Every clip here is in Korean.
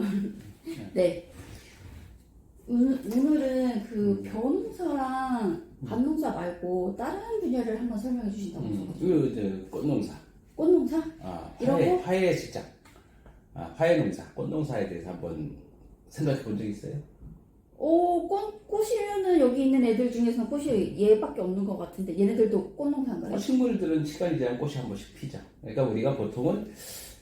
다음. 네. 오늘, 오늘은 그 벼농사랑 밭농사 말고 다른 분야를 한번 설명해 주신다고 음, 하셔가지고. 그 이제 꽃농사, 꽃농사? 아, 화훼, 거? 화훼 시장, 아, 화훼 농사, 꽃농사에 대해서 한번 생각해 본 적 있어요? 오, 꽃, 꽃이면은 여기 있는 애들 중에서는 꽃이 얘밖에 없는 것 같은데 얘네들도 꽃농사인가요? 어, 식물들은 시간이 지나면 꽃이 한 번씩 피죠. 그러니까 우리가 보통은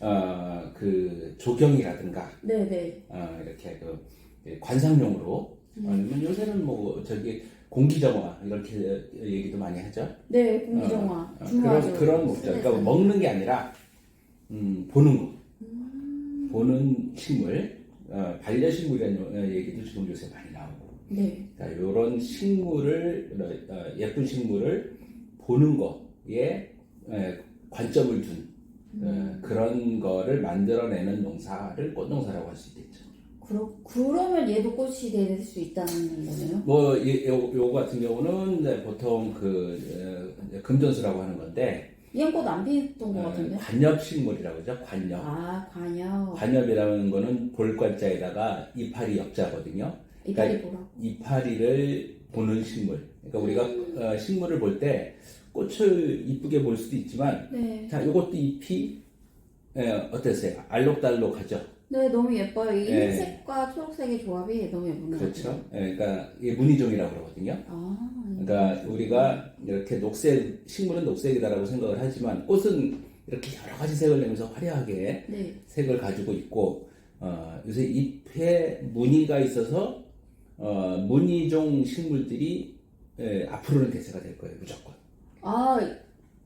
어, 그 조경이라든가 네네. 어, 이렇게 그 관상용으로 아니면 요새는 뭐 저기 공기정화 이렇게 얘기도 많이 하죠. 네, 공기정화. 어, 어, 중요하죠. 그런 그런 목적. 그러니까 먹는 게 아니라 음, 보는 거. 보는 식물, 어, 반려식물이라는 요- 어, 얘기도 지금 요새 많이 나오고. 네. 자, 이런 식물을 어, 예쁜 식물을 보는 거에 에, 관점을 둔 어, 그런 거를 만들어내는 농사를 꽃농사라고 할 수 있겠죠. 그러, 그러면 얘도 꽃이 될 수 있다는 거네요? 뭐 이- 요, 요 같은 경우는 보통 그 어, 이제 금전수라고 하는 건데 얘는 꽃안 피던 것 어, 같은데? 관엽식물이라고 그러죠. 관엽. 아, 관여. 관엽이라는 거는 볼관자에다가 이파리 옆자거든요. 이빨이 뭐라고? 이파리를 보는 식물. 그러니까 우리가 어, 식물을 볼 때 꽃을 이쁘게 볼 수도 있지만 네. 자, 요것도 잎이 예, 어땠어요? 알록달록하죠. 네, 너무 예뻐요. 이 네. 흰색과 초록색의 조합이 너무 같아요. 그렇죠. 예, 그러니까 이게 무늬종이라고 그러거든요. 아, 그러니까 우리가 이렇게 녹색 식물은 녹색이다라고 생각을 하지만 꽃은 이렇게 여러 가지 색을 내면서 화려하게 네. 색을 가지고 있고 어, 요새 잎에 무늬가 있어서 어, 무늬종 식물들이 예, 앞으로는 대세가 될 거예요 무조건. 아,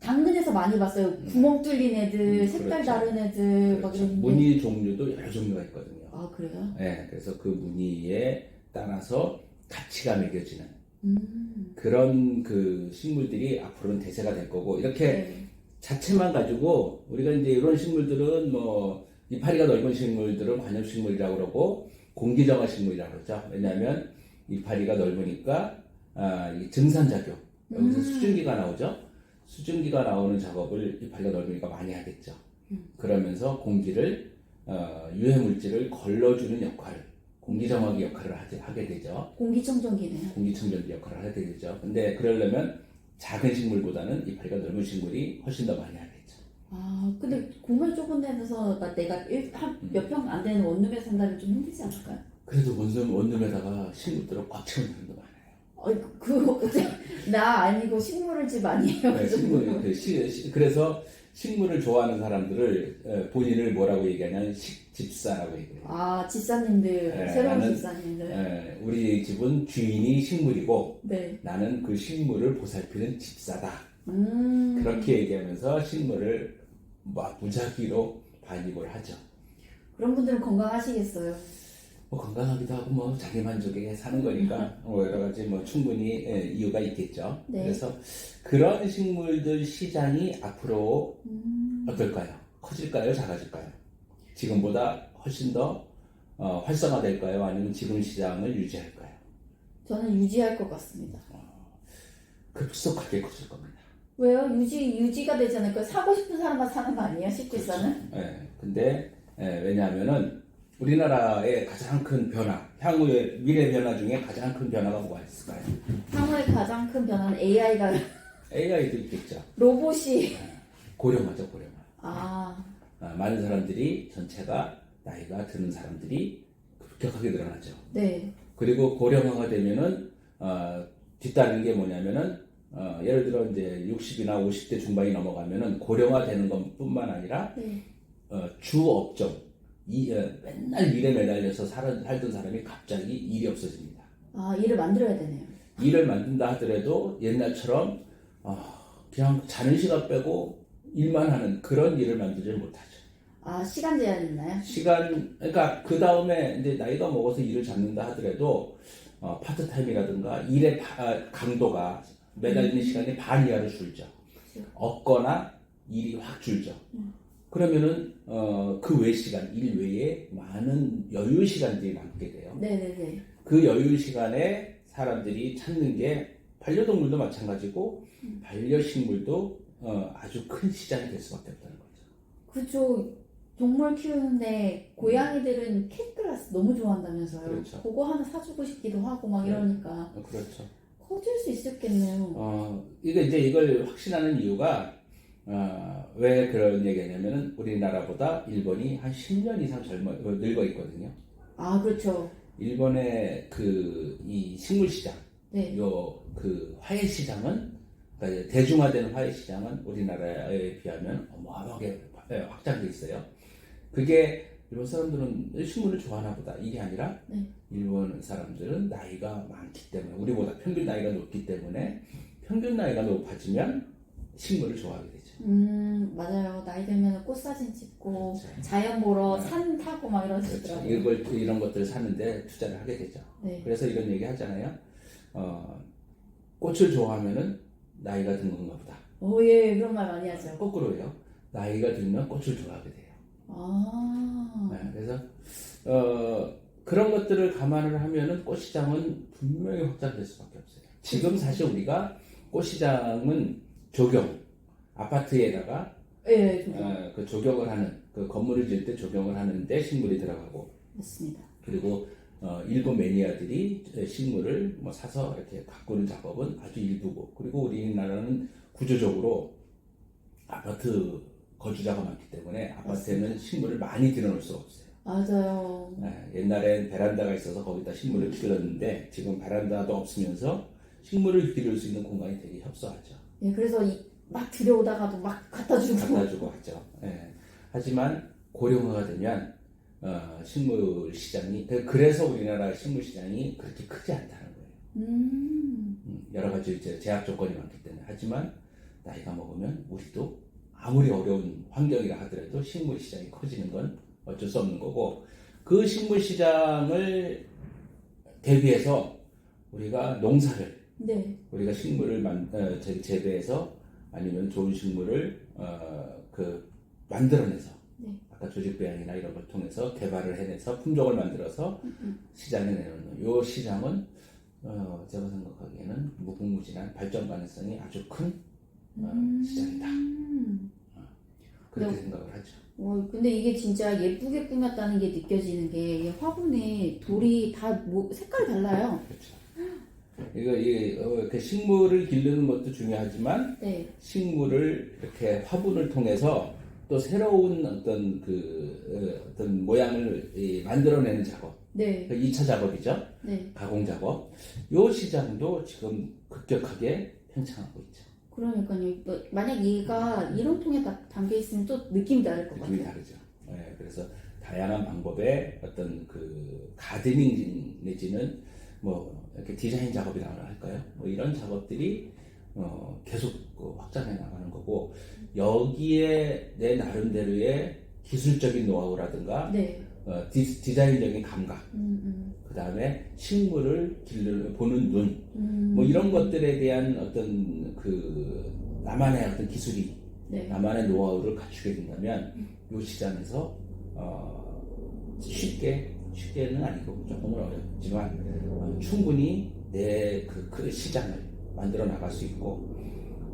당근에서 많이 봤어요. 구멍 뚫린 애들, 음, 색깔 그렇죠. 다른 애들, 막 그렇죠. 이런데. 무늬 종류도 여러 종류가 있거든요. 아, 그래요? 예, 그래서 그 무늬에 따라서 가치가 매겨지는 음. 그런 그 식물들이 앞으로는 대세가 될 거고 이렇게 네. 자체만 가지고 우리가 이제 이런 식물들은 뭐 이파리가 넓은 식물들은 관엽식물이라고 그러고 공기정화 식물이라고 그러죠. 왜냐하면 이파리가 넓으니까 아, 이 증산작용 여기서 음. 수증기가 나오죠. 수증기가 나오는 작업을 이파리가 넓으니까 많이 하겠죠. 그러면서 공기를 어, 유해 물질을 걸러주는 역할을 공기정화기 역할을 하게, 하게 되죠. 공기청정기네요. 공기청정기 역할을 하게 되죠. 근데 그러려면 작은 식물보다는 이파리가 넓은 식물이 훨씬 더 많이 하겠죠. 아, 근데 공간 좁은 데서 나 내가 음. 몇평 안 되는 원룸에 산다면 좀 힘들지 않을까요? 그래도 원룸, 원룸에다가 식물들을 꽉 채우는 사람도 많아요. 어, 그, 나 아니고 식물을 집 아니에요. 네, 식물, 그 시- 시- 그래서 식물을 좋아하는 사람들을 에, 본인을 뭐라고 얘기하냐면 식집사라고 얘기해요. 아, 집사님들, 네, 새로운 나는- 집사님들. 에, 우리 집은 주인이 식물이고 네. 나는 그 식물을 보살피는 집사다. 음. 그렇게 얘기하면서 식물을 막 무작위로 반입을 하죠. 그런 분들은 건강하시겠어요. 뭐 건강하기도 하고 뭐 자기 만족에 사는 거니까 뭐 여러 가지 뭐 충분히 예, 이유가 있겠죠. 네. 그래서 그런 식물들 시장이 앞으로 음. 어떨까요? 커질까요? 작아질까요? 지금보다 훨씬 더 어, 활성화될까요? 아니면 지금 시장을 유지할까요? 저는 유지할 것 같습니다. 급속하게 커질 겁니다. 왜요? 유지, 유지가 되지 않을까요? 사고 싶은 사람만 사는 거 아니에요? 식집사는? 예, 근데 예, 왜냐하면은 우리나라의 가장 큰 변화, 향후의 미래 변화 중에 가장 큰 변화가 뭐가 있을까요? 향후의 가장 큰 변화는 AI가, AI도 있겠죠. 로봇이, 고령화죠, 고령화. 아, 아, 많은 사람들이 전체가 나이가 드는 사람들이 급격하게 늘어나죠. 네. 그리고 고령화가 되면은 어, 뒤따르는 게 뭐냐면은 어, 예를 들어 이제 60이나 50대 중반이 넘어가면은 고령화 되는 것뿐만 아니라 네. 어, 주 업종 이 어, 맨날 일에 매달려서 살, 살던 사람이 갑자기 일이 없어집니다. 아, 일을 만들어야 되네요. 일을 만든다 하더라도 옛날처럼 어, 그냥 자는 시간 빼고 일만 하는 그런 일을 만들지 못하죠. 아, 시간 제한 있나요? 시간 그러니까 그 다음에 이제 나이가 먹어서 일을 잡는다 하더라도 어, 파트타임이라든가 일의 바- 아, 강도가 매달리는 시간이 반 이하로 줄죠. 없거나 일이 확 줄죠. 그러면은 어, 그 외 시간 일 외에 많은 여유 시간들이 남게 돼요. 네네네. 그 여유 시간에 사람들이 찾는 게 반려동물도 마찬가지고 반려식물도 어, 아주 큰 시장이 될 수밖에 없다는 거죠. 그죠. 동물 키우는데 고양이들은 캣글라스 너무 좋아한다면서요. 그렇죠. 그거 하나 사주고 싶기도 하고 막 네. 이러니까 어, 그렇죠. 커질 수 있었겠네요. 어, 이게 이제 이걸 확신하는 이유가, 어, 왜 그런 얘기 하냐면은 우리나라보다 일본이 한 10년 이상 젊어, 어, 늙어 있거든요. 아 그렇죠. 일본의 그, 이 식물 시장, 네. 요, 그, 화훼 시장은, 그러니까 대중화된 화훼 시장은 우리나라에 비하면 어마어마하게 예, 확장돼 있어요. 그게 일본 사람들은 식물을 좋아하나 보다. 이게 아니라, 네. 일본 사람들은 나이가 많기 때문에, 우리보다 평균 나이가 높기 때문에, 평균 나이가 높아지면 식물을 좋아하게 되죠. 음 맞아요. 나이 들면 꽃 사진 찍고 그렇죠. 자연 보러 네. 산 타고 막 그렇죠. 이러시더라고요. 이걸, 이런 것들을 사는데 투자를 하게 되죠. 네. 그래서 이런 얘기 하잖아요. 어, 꽃을 좋아하면은 나이가 든 건가 보다. 오예 그런 말 많이 하죠. 거꾸로요. 나이가 들면 꽃을 좋아하게 돼요. 아 네, 그래서 어, 그런 것들을 감안을 하면은 꽃시장은 분명히 확장될 수밖에 없어요. 지금 사실 우리가 꽃시장은 조경 아파트에다가 예, 좀 어, 그 조경을 하는 그 건물을 지을 때 조경을 하는데 식물이 들어가고 맞습니다. 그리고 어, 일본 매니아들이 식물을 뭐 사서 이렇게 가꾸는 작업은 아주 일부고 그리고 우리나라는 구조적으로 아파트 거주자가 많기 때문에 아파트에는 식물을 많이 들여놓을 수가 없어요. 맞아요. 네, 옛날엔 베란다가 있어서 거기다 식물을 기르는데 지금 베란다도 없으면서 식물을 기를 수 있는 공간이 되게 협소하죠. 예, 그래서 이, 막 들여오다가도 막 갖다 주고 갖다 주고 하죠. 예. 하지만 고령화가 되면 어, 식물 시장이 그- 그래서 우리나라 식물 시장이 그렇게 크지 않다는 거예요. 음, 음, 여러 가지 이제 제약 조건이 많기 때문에 하지만 나이가 먹으면 우리도 아무리 어려운 환경이라 하더라도 식물 시장이 커지는 건 어쩔 수 없는 거고 그 식물 시장을 대비해서 우리가 농사를 네, 우리가 식물을 만, 어, 재- 재배해서 아니면 좋은 식물을 어, 그 만들어내서 네. 아까 조직 배양이나 이런 걸 통해서 개발을 해내서 품종을 만들어서 시장에 내놓는 요 시장은 어, 제가 생각하기에는 무궁무진한 발전 가능성이 아주 큰 어, 음. 시장이다 그렇게 네. 생각을 하죠. 어, 근데 이게 진짜 예쁘게 꾸몄다는 게 느껴지는 게이 화분에 돌이 다 뭐, 색깔이 달라요. 그렇죠. 이거 이 어, 그 식물을 기르는 것도 중요하지만 네, 식물을 이렇게 화분을 통해서 또 새로운 어떤 그 어, 어떤 모양을 이 만들어내는 작업, 네, 그 2차 작업이죠. 네. 가공 작업. 요 시장도 지금 급격하게 팽창하고 있죠. 그러니까요. 뭐, 만약 얘가 이런 통에 다 담겨 있으면 또 느낌이 다를 것 느낌이 같아요. 다르죠. 예, 그래서 다양한 방법의 어떤 그 가드닝 내지는 뭐 이렇게 디자인 작업이라고 할까요? 뭐 이런 작업들이 어, 계속 그 확장해 나가는 거고 여기에 내 나름대로의 기술적인 노하우라든가 네, 어, 디, 디자인적인 감각, 음, 그 다음에 식물을 길러 보는 눈, 음, 음. 뭐 이런 것들에 대한 어떤 그 나만의 어떤 기술이 네, 나만의 노하우를 갖추게 된다면 이 시장에서 어, 쉽게 쉽게는 아니고 조금은 어렵지만 어, 충분히 내그 그 시장을 만들어 나갈 수 있고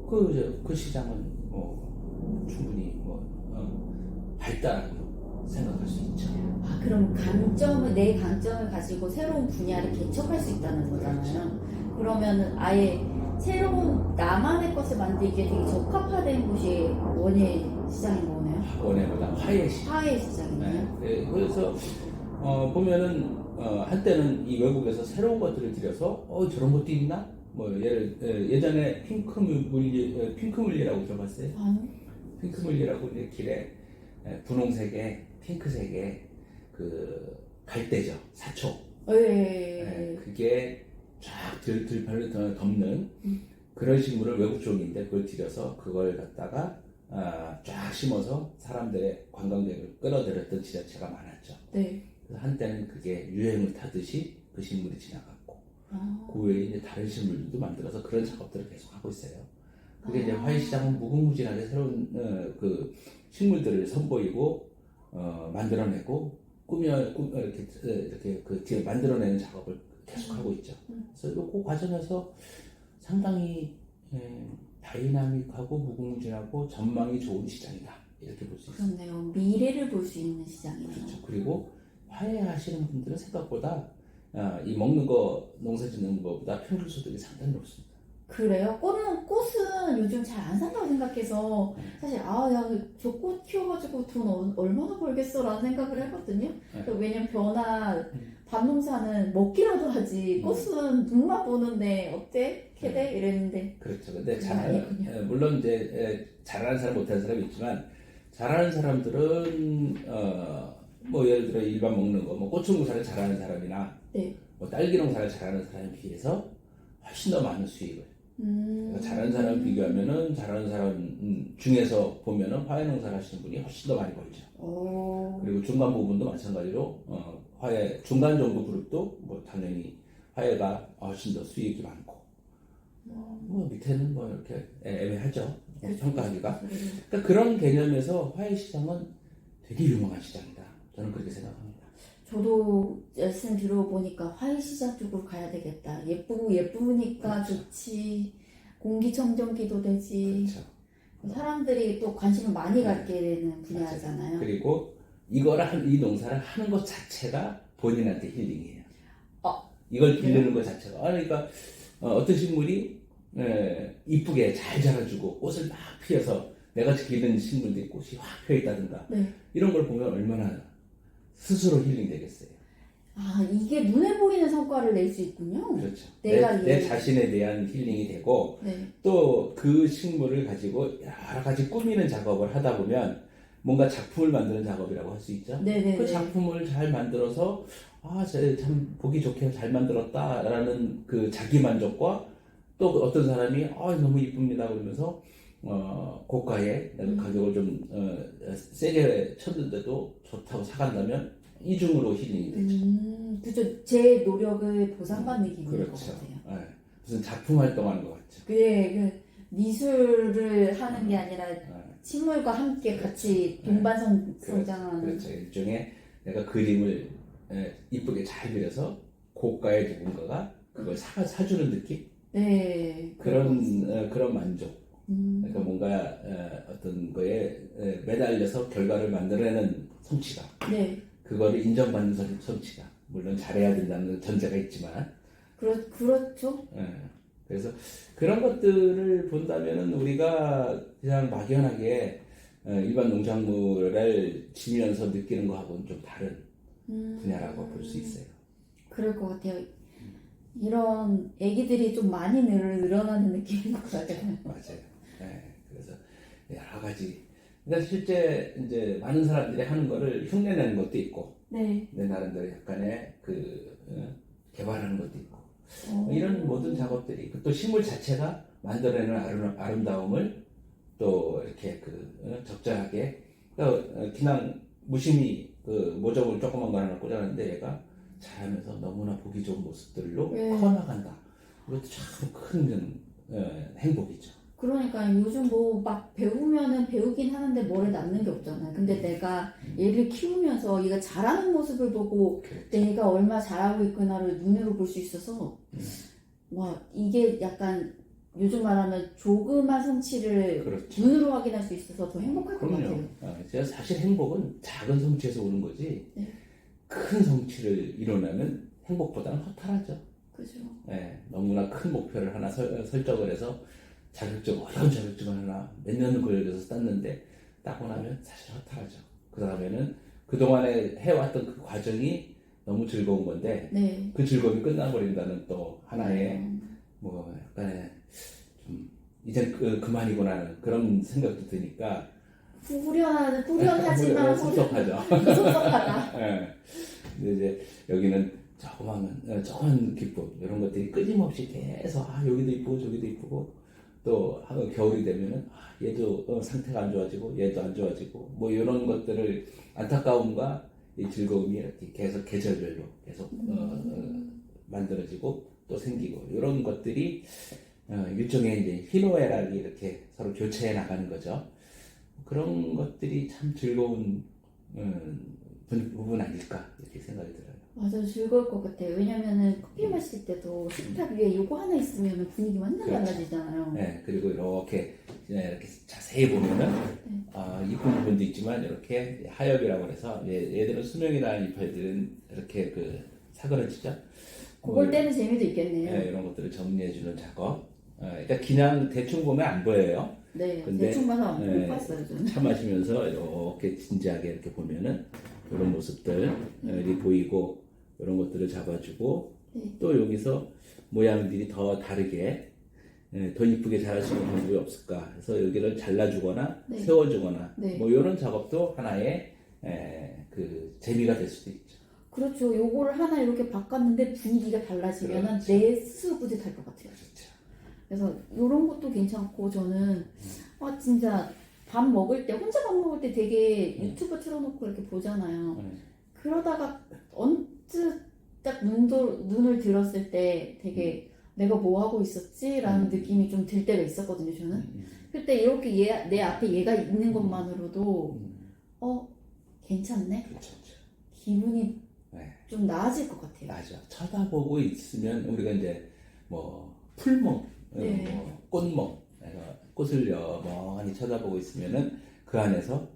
그, 그 시장은 뭐 충분히 뭐 어, 발달하고 생각할 수 있죠. 아, 그럼 강점을, 내 강점을 가지고 새로운 분야를 개척할 수 있다는 거잖아요. 그러면은 아예 새로운 나만의 것을 만들기에 되게 적합화된 곳이 원예 시장인 거네요. 학원에보다 화해 시 화해 시장이네요. 네, 네, 그래서 어, 보면은 어, 한때는 이 외국에서 새로운 것들을 들여서 어 저런 것도 있나? 뭐 예를 예, 예전에 핑크 물리 어, 핑크 물리라고 들어봤어요? 아니, 핑크 물리라고 이제 길에 예, 분홍색에 핑크색에 그 갈대죠 사초. 예, 예, 그게 쫙 들, 들판을 더- 덮는 그런 식물을 외국 종인데 그걸 들여서 그걸 갖다가 아, 쫙 심어서 사람들의 관광객을 끌어들였던 지자체가 많았죠. 네. 그래서 한때는 그게 유행을 타듯이 그 식물이 지나갔고 아, 그 외에 이제 다른 식물들도 만들어서 그런 작업들을 계속 하고 있어요. 그게 이제 아. 화훼시장은 무궁무진하게 새로운 어, 그 식물들을 선보이고 어, 만들어내고 꾸며 꾸- 어, 이렇게 어, 이렇게 그 뒤에 만들어내는 작업을 계속 하고 있죠. 음. 그래서 그 과정에서 상당히 예, 다이나믹하고 무궁무진하고 전망이 좋은 시장이다. 이렇게 볼 수 있어요. 그렇네요. 미래를 볼 수 있는 시장이네요. 그렇죠. 그리고 화해하시는 분들은 생각보다 아, 이 먹는 거 농사 짓는 것보다 평균 소득이 상당히 높습니다. 그래요? 꽃은, 꽃은 요즘 잘 안 산다고 생각해서 사실 아 야 저 꽃 키워가지고 돈 얼- 얼마나 벌겠어라는 생각을 했거든요. 네. 왜냐면 변화 음. 밭농사는 먹기라도 하지 음. 꽃은 눈만 보는데 어때 캐대 이랬는데 그렇죠. 근데 잘 아니군요. 에, 물론 이제 에, 잘하는 사람 못하는 사람이 있지만 잘하는 사람들은 어, 뭐 예를 들어 일반 먹는 거, 뭐 고추 농사를 잘하는 사람이나 네. 뭐 딸기 농사를 잘하는 사람에 비해서 훨씬 더 많은 수익을 음. 그러니까 잘하는 사람 비교하면은 잘하는 사람 음, 중에서 보면은 화훼 농사를 하시는 분이 훨씬 더 많이 벌죠. 오. 그리고 중간 부분도 마찬가지로 어, 화훼 중간 정도 그룹도 뭐 당연히 화훼가 훨씬 더 수익이 많고. 뭐 밑에는 뭐 이렇게 애- 애매하죠. 예, 평가하기가. 그러니까 그런 개념에서 화훼 시장은 되게 유명한 시장이다. 저는 그렇게 생각합니다 저도 말씀 들어보니까 화훼 시장 쪽으로 가야 되겠다. 예쁘고 예쁘니까 좋지. 공기청정기도 되지. 그렇죠 사람들이 또 관심을 많이 네. 갖게 되는 분야잖아요. 그리고 이거를 한, 이 농사를 하는 것 자체가 본인한테 힐링이에요 어, 이걸 기르는 것 자체가 아, 그러니까 어, 떤 식물이 에, 이쁘게 잘 자라주고 꽃을 막 피워서 내가 기르는 식물들이 꽃이 확 펴있다든가 네. 이런 걸 보면 얼마나 스스로 힐링 되겠어요. 아 이게 눈에 보이는 성과를 낼 수 있군요. 그렇죠. 내가 내, 내 이- 자신에 대한 힐링이 되고 네. 또 그 식물을 가지고 여러 가지 꾸미는 작업을 하다 보면 뭔가 작품을 만드는 작업이라고 할 수 있죠. 네네네. 그 작품을 잘 만들어서 아, 쟤참 보기 좋게 잘 만들었다라는 그 자기 만족과 또 어떤 사람이 아, 너무 이쁩니다 그러면서 어, 고가에 내가 음. 가격을 좀 어, 세게 쳤는데도 좋다고 사간다면 이중으로 힐링이 되죠. 음, 그죠. 제 노력을 보상받는 기분일 것 그렇죠. 같아요. 예, 무슨 작품 활동하는 것 같죠. 그게 그 미술을 하는 게 아니라 예, 식물과 함께 같이 네. 동반 그렇죠. 성장하는. 그렇죠. 일종의 내가 그림을 예, 이쁘게 잘 그려서 고가의 누군가가 그걸 사, 사주는 느낌? 네. 그런 어, 그런 만족. 음. 그러니까 뭔가 어, 어떤 거에 에, 매달려서 결과를 만들어내는 성취감. 네. 그거를 인정받는 성- 성취감. 물론 잘해야 된다는 전제가 있지만. 그렇 그렇죠. 예. 그래서 그런 것들을 본다면은 우리가 그냥 막연하게 어, 일반 농작물을 지면서 느끼는 거하고는 좀 다른 음. 분야라고 볼 수 있어요. 그럴 것 같아요. 이런 애기들이 좀 많이 늘- 늘어나는 느낌인 것 같아요. 맞아요. 예, 그래서 여러 가지. 그러니까 실제 이제 많은 사람들이 하는 거를 흉내내는 것도 있고, 네. 내 나름대로 약간의 그 어, 개발하는 것도 있고, 어. 이런 모든 작업들이 또 식물 자체가 만들어내는 아름, 아름다움을 또 이렇게 그 어, 적절하게 그러니까 어, 그냥 무심히 그 모종을 조그만 거 하나 꽂아놨는데 얘가 자라면서 너무나 보기 좋은 모습들로 네. 커나간다. 이것도 참 큰 행복이죠. 그러니까 요즘 뭐 막 배우면은 배우긴 하는데 뭐를 남는 게 없잖아요. 근데 내가 얘를 키우면서 얘가 자라는 모습을 보고 내가 얼마 잘하고 있구나를 눈으로 볼 수 있어서 음. 와 이게 약간 요즘 말하면 조그만 성취를 그렇죠. 눈으로 확인할 수 있어서 더 행복할 것 그럼요. 같아요. 아, 제가 사실 행복은 작은 성취에서 오는 거지. 네. 큰 성취를 이뤄내면 행복보다는 허탈하죠. 그죠? 예, 너무나 큰 목표를 하나 설, 설정을 해서 자격증, 어려운 자격증을 하나 몇 년을 걸려서 땄는데 따고 나면 사실 허탈하죠. 그 다음에는 그동안에 해왔던 그 과정이 너무 즐거운 건데 네. 그 즐거움이 끝나버린다는 또 하나의 음, 뭐 약간의 좀 이젠 그, 그만이구나 하는 그런 생각도 드니까 후련하, 후련하지만 섭섭하죠. 섭섭하다. 예. 근데 이제 여기는 조그만, 어, 조그만 기쁨, 이런 것들이 끊임없이 계속, 아, 여기도 이쁘고, 저기도 이쁘고, 또, 아, 겨울이 되면은, 아, 얘도 어, 상태가 안 좋아지고, 얘도 안 좋아지고, 뭐, 이런 것들을, 안타까움과 이 즐거움이 이렇게 계속 계절별로 계속, 어, 어, 만들어지고, 또 생기고, 이런 것들이, 어, 일종의 이제 희노애락이 이렇게 서로 교체해 나가는 거죠. 그런 것들이 참 즐거운, 음, 부- 부분 아닐까 이렇게 생각이 들어요. 맞아요. 즐거울 것 같아요. 왜냐면은 커피 마실 때도 식탁 위에 요거 하나 있으면 분위기 완전 그렇죠. 달라지잖아요. 네, 그리고 이렇게 예, 이렇게 자세히 보면은 네. 아, 이쁜 부분도 있지만 이렇게 하엽이라고 해서 얘, 얘들은 수명이라는 이파이들은 이렇게 그 사그러지죠. 그걸 뭐, 떼는 재미도 있겠네요. 예, 이런 것들을 정리해주는 작업. 어, 그러니까 그냥 대충 보면 안 보여요. 네, 근데, 대충 봐서 네. 못 봤어요, 저는. 차 마시면서 이렇게 진지하게 이렇게 보면은 이런 모습들이 보이고 이런 것들을 잡아주고 네. 또 여기서 모양들이 더 다르게 예, 더 이쁘게 자랄 수 있는 방법이 없을까 해서 여기를 잘라주거나 네. 세워주거나 네. 뭐 이런 작업도 하나의 에, 그 재미가 될 수도 있죠. 그렇죠. 요거를 하나 이렇게 바꿨는데 분위기가 달라지면 그렇죠. 내 스스로 뿌듯할 것 같아요. 그렇죠. 그래서 이런 것도 괜찮고 저는 아 진짜 밥 먹을 때 혼자 밥 먹을 때 되게 음. 유튜브 틀어놓고 이렇게 보잖아요. 음. 그러다가 언 뜻딱 눈도, 눈을 들었을 때 되게 내가 뭐 하고 있었지라는 음. 느낌이 좀 들 때가 있었거든요. 저는 음, 그때 이렇게 얘, 내 앞에 얘가 있는 것만으로도 음, 어 괜찮네. 그렇죠. 기분이 네. 좀 나아질 것 같아요. 맞아. 쳐다보고 있으면 우리가 이제 뭐 풀멍, 네. 뭐 꽃멍, 꽃을 여멍하니 쳐다보고 있으면은 그 안에서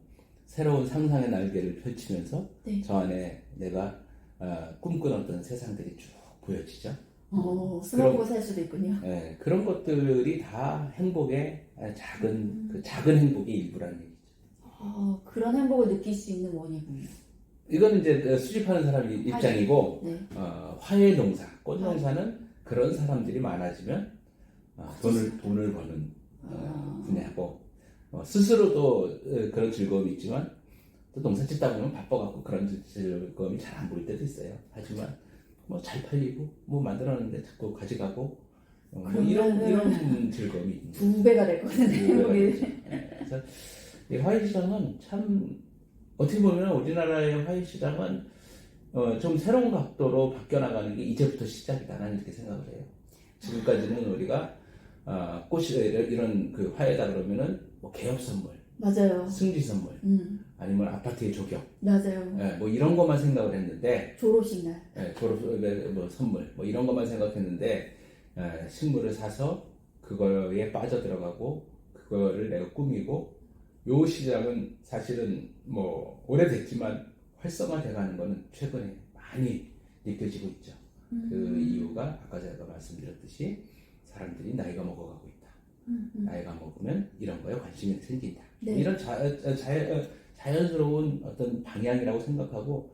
새로운 상상의 날개를 펼치면서 네. 저 안에 내가 어, 꿈꾸었던 세상들이 쭉 보여지죠. 어, 숨어보고 살 수도 있군요. 예, 그런 것들이 다 행복의 작은 음. 그 작은 행복의 일부라는 얘기죠. 아, 그런 행복을 느낄 수 있는 원이군요. 이거는 이제 그 수집하는 사람 입장이고 네. 어, 화훼 농사, 꽃 농사는 그런 사람들이 많아지면 어, 돈을 돈을 버는 어, 아. 분야고 어, 스스로도 어, 그런 즐거움이 있지만 또 농사 짓다 보면 바빠갖고 그런 즐거움이 잘 안 보일 때도 있어요. 하지만 뭐 잘 팔리고 뭐 만들었는데 자꾸 가져가고 어, 뭐 이런 이런 즐거움이 있는 거죠. 두 배가 될 것 같은데. 되죠. 네, 그래서 이 화훼 시장은 참 어떻게 보면 우리나라의 화훼 시장은 어, 좀 새로운 각도로 바뀌어 나가는 게 이제부터 시작이다 나는 이렇게 생각을 해요. 지금까지는 우리가 아, 꽃이 이런, 이런 그 화훼다 그러면은 뭐 개업 선물, 맞아요. 승지 선물, 음, 아니면 아파트의 조격, 맞아요. 예, 뭐 이런 것만 생각을 했는데 졸업식 날. 예, 졸업 뭐 선물 뭐 이런 것만 생각했는데 예, 식물을 사서 그거에 빠져 들어가고 그거를 내가 꾸미고 요 시장은 사실은 뭐 오래됐지만 활성화돼 가는 거는 최근에 많이 느껴지고 있죠. 그 음, 이유가 아까 제가 말씀드렸듯이 사람들이 나이가 먹어가고 있다. 음, 음. 나이가 먹으면 이런 거에 관심이 생긴다. 네. 이런 자, 자, 자, 자연스러운 어떤 방향이라고 생각하고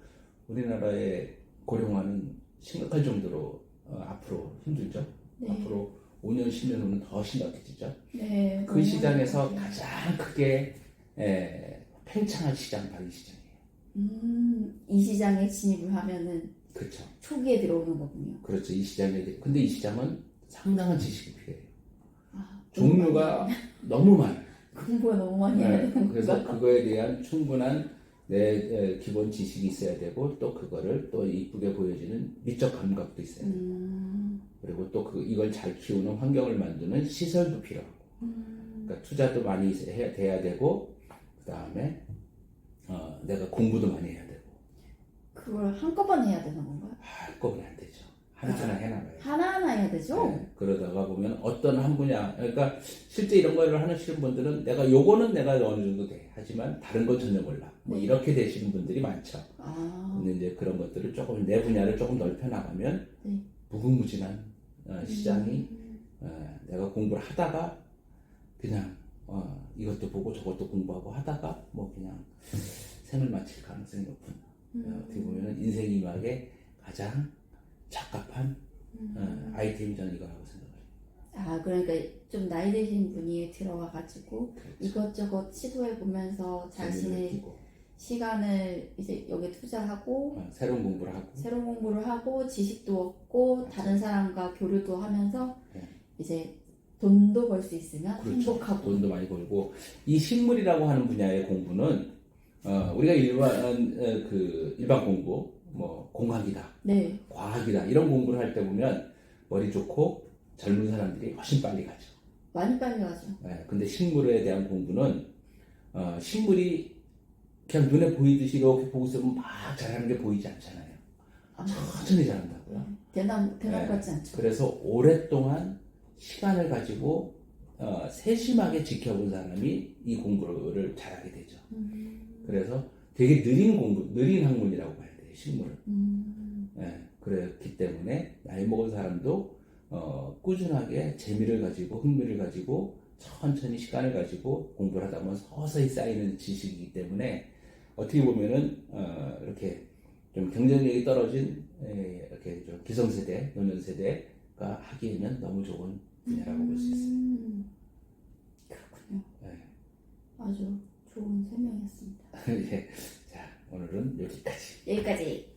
우리나라의 고령화는 심각할 정도로 어, 앞으로 힘들죠. 네. 앞으로 5년, 10년 후는 더 심각해지죠. 네. 그 시장에서 행복해요. 가장 크게 에, 팽창할 시장 바로 이 시장이에요. 음, 이 시장에 진입을 하면은 그렇죠. 초기에 들어오는 거군요. 그렇죠. 이 시장에 근데 이 시장은 상당한 지식이 필요해요. 아, 종류가 너무 많아요. 공부가 너무 많이 해야 네, 되는 그래서 건가? 그거에 대한 충분한 내 에, 기본 지식이 있어야 되고 또 그거를 또 이쁘게 보여지는 미적 감각도 있어야 돼요. 음, 그리고 또 그 이걸 잘 키우는 환경을 만드는 시설도 필요하고 음, 그러니까 투자도 많이 해야 돼야 되고 그 다음에 어, 내가 공부도 많이 해야 되고 그걸 한꺼번에 해야 되는 건가요? 한꺼번에 안 되죠. 하나하나 해나가요. 하나하나 해야 되죠? 네, 그러다가 보면 어떤 한 분야, 그러니까 실제 이런 거를 하시는 분들은 내가 요거는 내가 어느 정도 돼. 하지만 다른 건 전혀 몰라. 뭐 네. 이렇게 되시는 분들이 많죠. 아, 근데 이제 그런 것들을 조금 내 분야를 조금 넓혀 나가면 네. 무궁무진한 어, 시장이 음, 어, 내가 공부를 하다가 그냥 어, 이것도 보고 저것도 공부하고 하다가 뭐 그냥 생을 마칠 가능성이 높은 어, 어떻게 보면 인생 이막에 가장 적합한 음. 어, 아이템이 저는 이거라고 생각을 해요. 아, 그러니까 좀 나이 드신 분이 들어와 가지고 그렇죠. 이것저것 시도해 보면서 재미를 자신의 느끼고, 시간을 이제 여기 투자하고 어, 새로운 공부를 하고 새로운 공부를 하고 지식도 얻고 다른 사람과 교류도 하면서 네. 이제 돈도 벌 수 있으면 그렇죠. 행복하고 돈도 많이 벌고 이 식물이라고 하는 분야의 공부는 어, 우리가 일반 어, 그 일반 공부 뭐 공학이다 네, 과학이다 이런 공부를 할 때 보면 머리 좋고 젊은 사람들이 훨씬 빨리 가죠. 많이 빨리 가죠. 예, 근데 식물에 대한 공부는 어, 식물이 그냥 눈에 보이듯이 이렇게 보고 있으면 막 자라는 게 보이지 않잖아요. 아, 천천히 자란다고요. 대나무 대나무 네. 같지 않죠. 그래서 오랫동안 시간을 가지고 어, 세심하게 지켜본 사람이 이 공부를 잘하게 되죠. 음. 그래서 되게 느린 공부, 느린 학문이라고 봐 식물은. 음. 예, 그렇기 때문에 나이 먹은 사람도 어, 꾸준하게 재미를 가지고 흥미를 가지고 천천히 시간을 가지고 공부를 하다 보면 서서히 쌓이는 지식이기 때문에 어떻게 보면은 어, 이렇게 좀 경쟁력이 떨어진 에, 이렇게 좀 기성세대, 노년세대가 하기에는 너무 좋은 분야라고 볼수 있어요. 음. 그렇군요. 네. 아주 좋은 설명이었습니다. 예, 자 오늘은 여기까지. 여기까지.